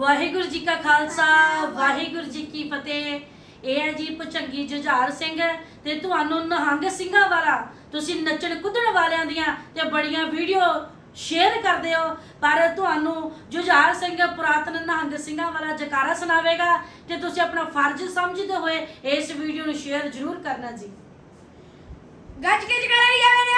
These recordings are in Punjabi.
ਵਾਹਿਗੁਰੂ ਜੀ ਕਾ ਖਾਲਸਾ, ਵਾਹਿਗੁਰੂ ਜੀ ਕੀ ਫਤਿਹ। ਇਹ ਹੈ ਜੀ ਭੁਚੰਗੀ ਜੁਝਾਰ ਸਿੰਘ ਤੇ ਤੁਹਾਨੂੰ ਨਿਹੰਗ ਸਿੰਘਾਂ ਵਾਲਾ। ਤੁਸੀਂ ਨੱਚਣ ਕੁੱਦਣ ਵਾਲਿਆਂ ਦੀਆਂ ਤੇ ਬੜੀਆਂ ਵੀਡੀਓ ਸ਼ੇਅਰ ਕਰਦੇ ਹੋ। ਪਰ ਤੁਹਾਨੂੰ ਜੁਝਾਰ ਸਿੰਘ ਪੁਰਾਤਨ ਨਿਹੰਗ ਸਿੰਘਾਂ ਵਾਲਾ ਜਕਾਰਾ ਸੁਣਾਵੇਗਾ ਤੇ ਤੁਸੀਂ ਆਪਣਾ ਫਰਜ਼ ਸਮਝਦੇ ਹੋਏ ਇਸ ਵੀਡੀਓ ਨੂੰ ਸ਼ੇਅਰ ਜ਼ਰੂਰ ਕਰਨਾ ਜੀ। ਗੱਜ ਕੇ ਜਗਾਈ ਜਾਵੇ ਨਿਹਾਲ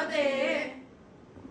하되